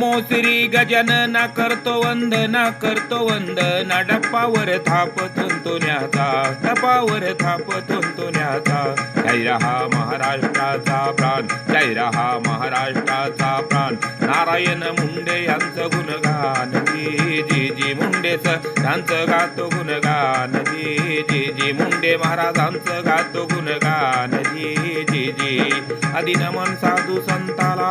नमो श्री गजानना करतो वंदना करतो वंदना. डप्पावर थाप तुंतुण्याचा डप्पावर थाप तुंतुण्याचा जय रहा महाराष्ट्राचा प्राण जय रहा महाराष्ट्राचा प्राण. नारायण मुंडे यांचं गुणगान. जी जी जी मुंडेच यांचं गातो गुणगान. जी जी जी मुंडे महाराजांचं गातो गुणगान. जी जी जी आदिनमन साधू संताला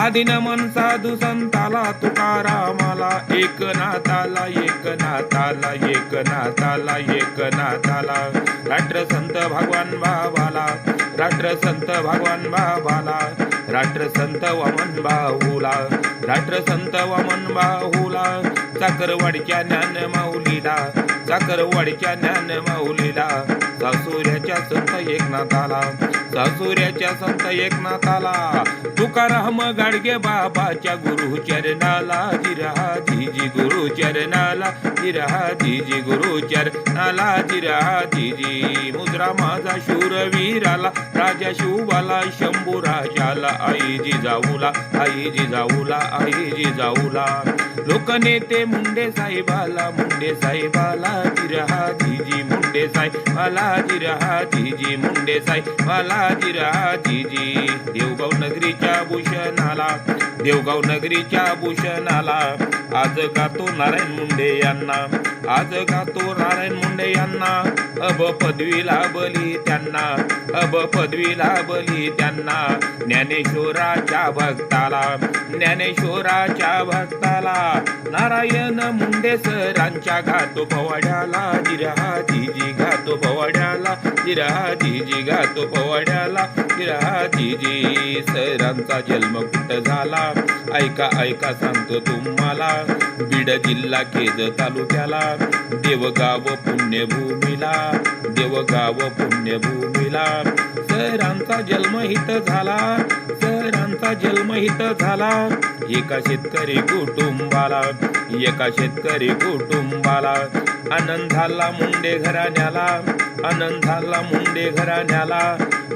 आदिनमन साधू संताला तुकारामाला एक नाताला एक नाताला एक नाताला एक नाताला राष्ट्रसंत भगवान बाबाला राष्ट्रसंत भगवान बाबाला. राष्ट्रसंत वामन बाहूला राष्ट्रसंत वामन बाहुला चाकरवाडीच्या ज्ञान माऊलीला चाकरवाडीच्या ज्ञान माऊलीला. सासुऱ्याच्या संत एकनाथाला सासुऱ्याच्या संत एकनाथाला. तुकाराम गाडगे बाबाच्या गुरु चरणाला जिरा जी गुरु चरणाला जिरा जी गुरु चरणाला जिरा जी मुद्रा माझा शूरवीराला राजा शिवबाला शंभू राजाला आई जी जाऊला आई जी जाऊला आई जी जाऊला. लोकनेते मुंडे साहेबाला मुंडे साहेबाला जिरा जी मुंडे साहेबाला जिरा जी मुंडे साहेबाला जिरा जी. देवगाव नगरीच्या भूषणाला देवगाव नगरीच्या भूषणाला आज गातो नारायण मुंडे यांना. आज गातो नारायण मुंडे यांना? अब पदवी लाभली त्यांना. अब पदवी लाभली त्यांना. ज्ञानेश्वराच्या भक्ताला ज्ञानेश्वराच्या भक्ताला. नारायण मुंडे सरांच्या घातो पवाड्याला जिरा जी घातो पवाड्याला जिरा गातो पवाड्याला जिरा जी सरांचा जन्म कुठं झाला? ऐका ऐका सांगतो तुम्हाला. बीड जिल्हा केज तालुक्याला. देवगाव पुण्यभूमीला. देवगाव पुण्यभूमीला. सरांचा जन्म हित झाला. सरांचा जन्म हित झाला. एका शेतकरी कुटुंबाला एका शेतकरी कुटुंबाला. आनंद झाला मुंडे घराण्याला आनंद झाला मुंडे घराण्याला.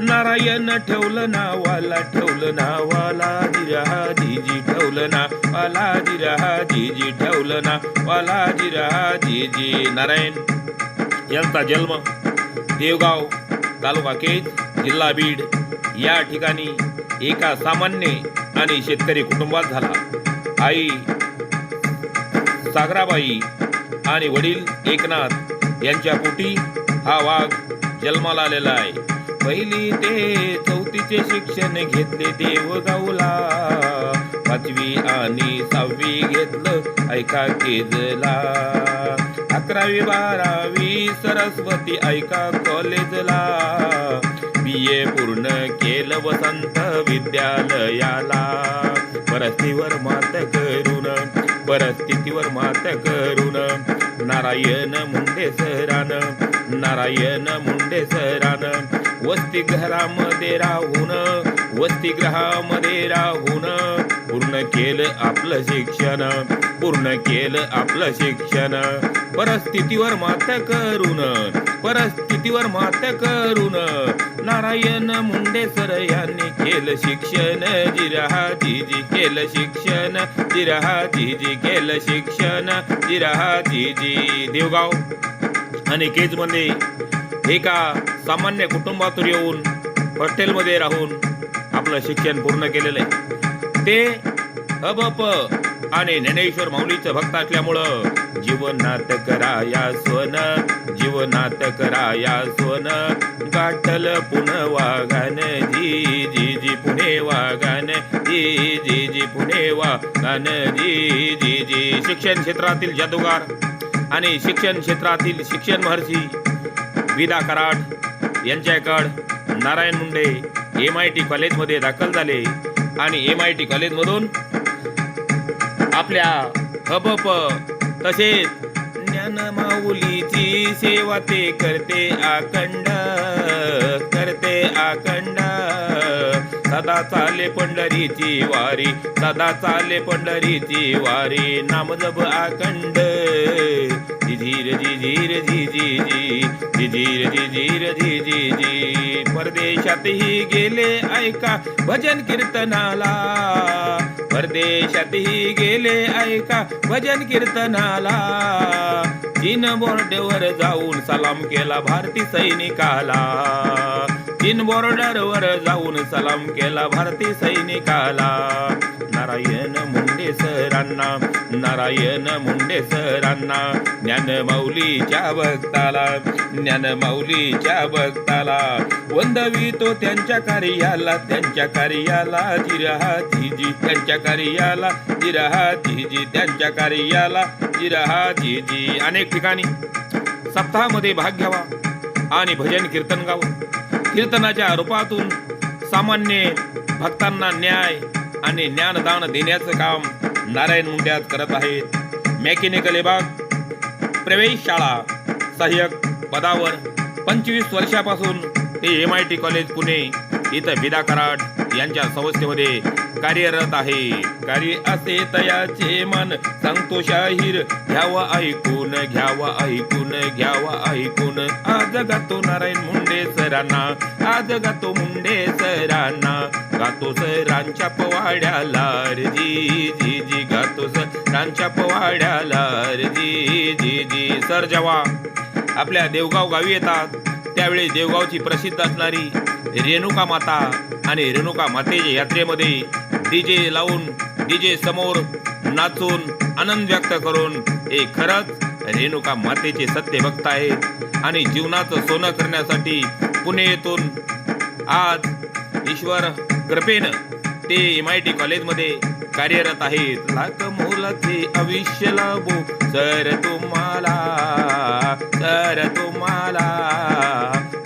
नारायण ठेवलं नावाला ठेवलं नावाला जिरा जीजी ठेवलं नावाला जिरा जीजी ठेवलं नावाला जिरा जीजी नारायण यांचा जन्म देवगाव तालुका केज जिल्हा बीड. या ठिकाणी एका सामान्य आणि शेतकरी कुटुंबात झाला. आई सागराबाई आणि वडील एकनाथ यांच्या पोटी हा वाघ जन्माला आलेला आहे. पहिली ते चौथीचे शिक्षण घेतले देवगावला पाचवी आणि सहावी घेतलं ऐका केजला. अकरावी बारावी सरस्वती ऐका कॉलेजला. बीए पूर्ण केलं वसंत विद्यालयाला. परिस्थितीवर मात करून परिस्थितीवर मात करून. नारायण मुंडे सरान नारायण मुंडे सरान. घरामध्ये राहून वसतिगृहामध्ये राहून. पूर्ण केलं आपलं शिक्षण पूर्ण केलं आपलं शिक्षण. परिस्थितीवर मात करून परिस्थितीवर मात करून नारायण मुंडे सर यांनी केलं शिक्षण जिरहा जीजी केलं शिक्षण जिरहा जीजी केलं शिक्षण जिरहा जीजी देवगाव. आणि केजमध्ये एका सामान्य कुटुंबातून येऊन हॉस्टेलमध्ये राहून आपलं शिक्षण पूर्ण केलेलं आहे. ते अबप आणि ज्ञानेश्वर माऊलीचं भक्त असल्यामुळं जीवनात कराया सोन जीवनात कराया सोन. गाठल पुन वागान जी जी जी पुणे वागान जी जी जी पुणे वागान जी जी जी. शिक्षण क्षेत्रातील जादूगार आणि शिक्षण क्षेत्रातील शिक्षण महर्षी विदा Karad यांच्याकड Narayan Munde M I T कॉलेजमध्ये दाखल झाले आणि एम आय टी कॉलेजमधून आपल्या हबप. तसेच ज्ञान माऊलीची सेवा ते करते आखंड करते आखंड. सदा चाले पंढरीची वारी सदा चाले पंढरीची वारी. नामजप आखंड. झिझीर झिझीर झी जी झिझीर झिझीर झी जी परदेशातही गेले ऐका भजन कीर्तनाला. परदेशातही गेले ऐका भजन कीर्तनाला. चीन बॉर्डरवर जाऊन सलाम केला भारती सैनिकाला. चीन बॉर्डरवर जाऊन सलाम केला भारती सैनिकाला. नारायण मुंडे सरांना नारायण मुंडे सरांना ज्ञानमौलीच्या भक्ताला ज्ञानमौलीच्या भक्ताला. वंदवितो त्यांच्या कार्याला त्यांच्या कार्याला जिरहा जिजी त्यांच्या कार्याला जिरहा जिजी त्यांच्या कार्याला जिरहा जी. अनेक ठिकाणी सप्ताहामध्ये भाग घ्यावा आणि भजन कीर्तन गावं. कीर्तनाच्या रूपातून सामान्य भक्तांना न्याय आणि ज्ञानदान देण्याचं काम नारायण मुंड्यात करत आहेत. मेकॅनिकल विभाग प्रवेशशाळा सहाय्यक पदावर पंचवीस वर्षापासून ते M I T college Pune. इथं विदा कराड यांच्या संस्थेमध्ये कार्यरत आहे. कार्य असे तयाचे मन. सांगतो शाहीर घ्यावा ऐकून घ्यावा ऐकून घ्यावा ऐकून. आज गातो नारायण मुंडे सरांना. आज गातो मुंडे सरांना. गातो सरांच्या पवाड्याला जी जी जी गातो सरांच्या पवाड्याला जी जी जी. सर जेव्हा आपल्या देवगाव गावी येतात त्यावेळी देवगावची प्रसिद्ध असणारी रेणुका माता आणि रेणुका मातेच्या यात्रेमध्ये डीजे लावून डीजे समोर नाचून आनंद व्यक्त करून हे खरंच रेणुका मातेचे सत्य भक्त आहेत. आणि जीवनाचं सोनं करण्यासाठी पुणे येथून आज ईश्वर कृपेनं ते एम आय टी कॉलेजमध्ये कार्यरत आहेत. लाख मोलाचे आयुष्य लाभो सर तुम्हाला सर तुम्हाला.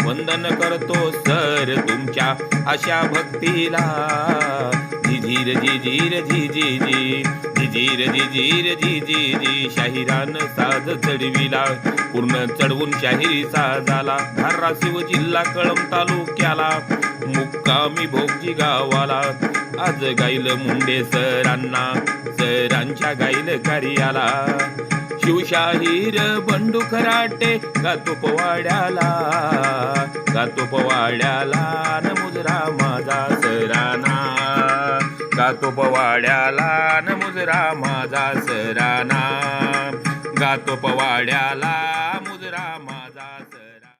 वंदन करतो सर तुमच्या अशा भक्तीला. झिझीर झिझीर झिझी जी झिझीर झिझीर झिझी शाहिरान साज चढविला. पूर्ण चढवून शाहिरी साजाला. धाराशिव जिल्हा कळम तालुक्याला. मुक्कामी भोगजी गावाला. आज गाईल मुंडे सरांना सरांच्या गाईल कार्याला शिवशाहीर बंडू खराटे गातो पवाड्याला गातो पवाड्याला न मुजरा माझा सराना. गातो पवाड्याला न मुजरा माझा सराना. गातो पवाड्याला